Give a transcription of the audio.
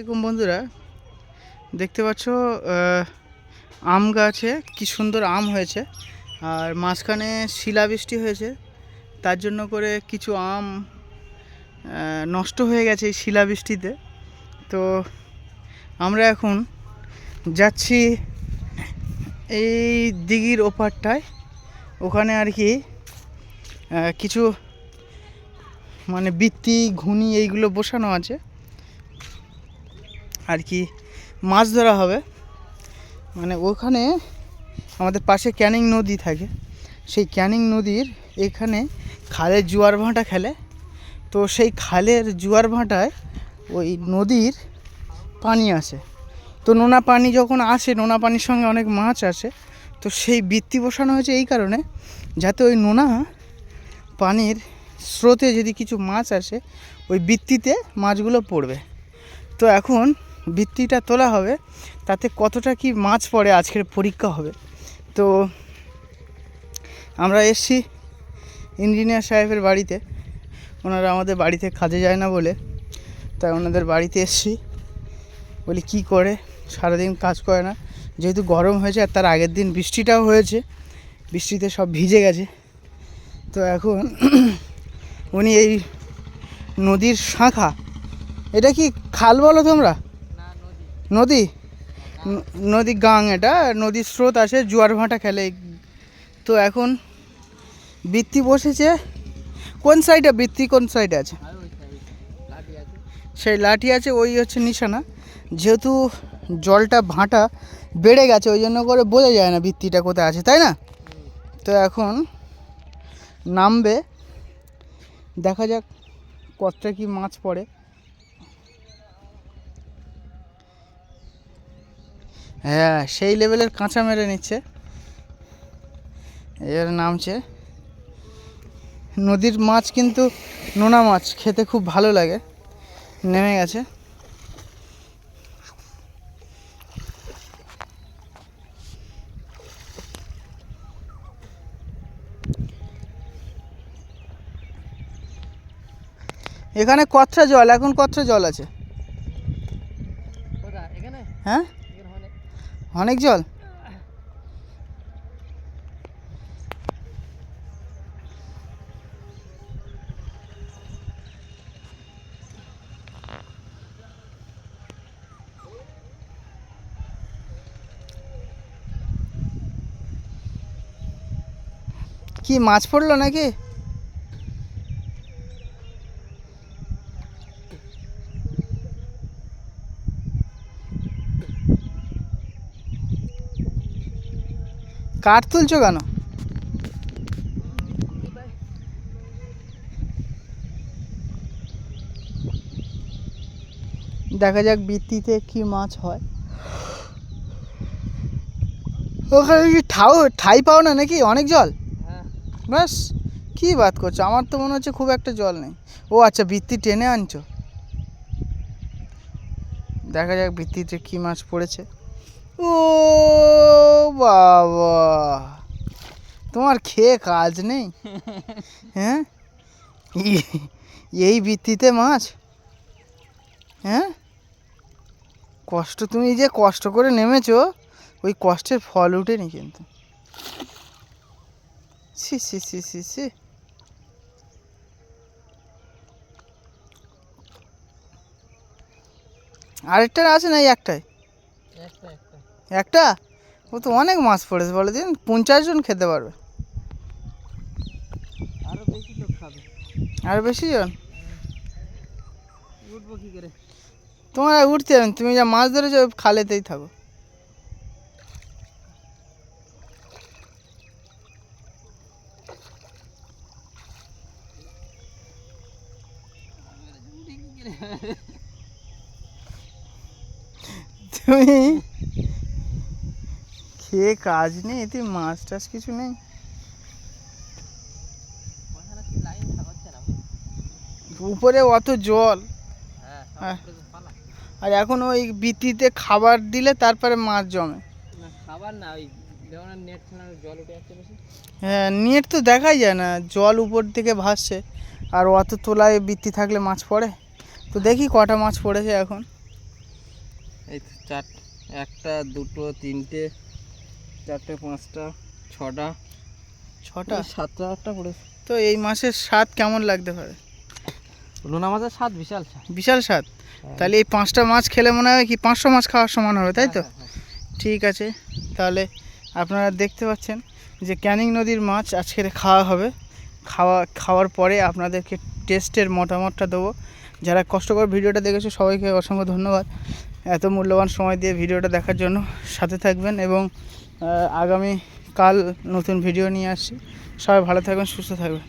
আসসালামাইকুম বন্ধুরা। দেখতে পাচ্ছ আম গাছে কি সুন্দর আম হয়েছে। আর মাঝখানে শিলাবৃষ্টি হয়েছে। তার জন্য করে কিছু আম নষ্ট হয়ে গেছে এই শিলাবৃষ্টিতে। তো আমরা এখন যাচ্ছি এই দিঘির ওপারটায়। ওখানে আর কি কিছু মানে বৃত্তি, ঘুনি এইগুলো বসানো আছে। আর কি মাছ ধরা হবে। মানে ওখানে আমাদের পাশে ক্যানিং নদী থাকে। সেই ক্যানিং নদীর এখানে খালের জোয়ার ভাঁটা খেলে। তো সেই খালের জোয়ার ভাঁটায় ওই নদীর পানি আসে। তো নোনা পানি যখন আসে, নোনা পানির সঙ্গে অনেক মাছ আসে। তো সেই বৃত্তি বসানো হয়েছে এই কারণে যাতে ওই নোনা পানির স্রোতে যদি কিছু মাছ আসে, ওই বৃত্তিতে মাছগুলো পড়বে। তো এখন বৃত্তিটা তোলা হবে, তাতে কতটা কি মাছ পড়ে আজকের পরীক্ষা হবে। তো আমরা এসছি ইঞ্জিনিয়ার সাহেবের বাড়িতে। ওনারা আমাদের বাড়িতে কাজে যায় না বলে, তাই ওনাদের বাড়িতে এসছি। বলি, কি করে? সারাদিন কাজ করে না। যেহেতু গরম হয়েছে আর তার আগের দিন বৃষ্টিটাও হয়েছে, বৃষ্টিতে সব ভিজে গেছে। তো এখন উনি এই নদীর শাখা, এটা কি খাল বলো তোমরা? নদী? নদী গাং এটা নদীর স্রোত আসে জোয়ার ভাঁটা খেলে। তো এখন বৃত্তি বসেছে। কোন সাইডে? বৃত্তি কোন সাইডে আছে? সেই লাঠি আছে, ওই হচ্ছে নিশানা। যেহেতু জলটা, ভাঁটা বেড়ে গেছে, ওই জন্য করে বোঝা যায় না বৃত্তিটা কোথায় আছে, তাই না? তো এখন নামবে। দেখা যাক কতটা কি মাছ পড়ে। হ্যাঁ সেই লেভেলের কাঁচা মেরে নিচ্ছে। এর নামছে নদীর মাছ কিন্তু নোনা মাছ খেতে খুব ভালো লাগে। নেমে গেছে। এখানে কতটা জল? এখন কতটা জল আছে? এখানে? হ্যাঁ? অনেক জল। কি মাছ পড়ল নাকি? কাঠ তুলছো কেন? দেখা যাক বৃত্তিতে কি মাছ হয়। ওখানে কি ঠাও ঠাই পাও না নাকি? অনেক জল? হ্যাঁ। ব্যাস কি বাত করছ? আমার তো মনে হচ্ছে খুব একটা জল নেই। ও আচ্ছা বৃত্তি টেনে আনছো। দেখা যাক বৃত্তিতে কি মাছ পড়েছে। ও বাবা। তোমার খেয়ে কাজ নেই? হ্যাঁ? এই- বৃত্তিতে মাছ? হ্যাঁ? কষ্ট তুমি যে কষ্ট করে নেমেছো ওই কষ্টের ফল উঠেনি কিন্তু। C C C C C আরেকটার আছে না এই একটাই? একটা একটা? ও তো অনেক মাছ পড়েছে বলে দিন পঞ্চাশ জন খেতে পারবে। আরও বেশি লোক খাবে। আর বেশি জন? উঠবো কি করে? তোমার উঠতে হবে তুমি যা মাছ ধরেছো খালেতেই থাকো। তুমি খেয়ে কাজ নেই এতে মাছ টাছ কিছু নেই। উপরে অত জল। হ্যাঁ হ্যাঁ। আর এখন ওই বৃত্তিতে খাবার দিলে তারপরে মাছ জমে। খাবার না ওই হ্যাঁ নেট তো দেখাই যায় না জল উপর থেকে ভাসছে। আর অত তোলায় বৃত্তি থাকলে মাছ পড়ে? তো দেখি কটা মাছ পড়েছে এখন। এই চার একটা দুটো তিনটে চারটে পাঁচটা ছটা ছটা? সাতটা আটটা পড়েছে। তো এই মাছের স্বাদ কেমন লাগতে পারে? লোনা মাছের স্বাদ বিশাল স্বাদ বিশাল স্বাদ তাহলে এই পাঁচটা মাছ খেলে মনে হয় কি পাঁচশো মাছ খাওয়ার সমান হবে তাই তো? হ্যাঁ, হ্যাঁ, ঠিক আছে তাহলে আপনারা দেখতে পাচ্ছেন যে ক্যানিং নদীর মাছ আজকের খাওয়া হবে। খাওয়া খাওয়ার পরে আপনাদেরকে টেস্টের মতামতটা দেবো। যারা কষ্ট করে ভিডিওটা দেখেছ সবাইকে অসংখ্য ধন্যবাদ এত মূল্যবান সময় দিয়ে ভিডিওটা দেখার জন্য। সাথে থাকবেন এবং আগামী কাল নতুন ভিডিও নিয়ে আসছি। সবাই ভালো থাকবেন সুস্থ থাকবেন।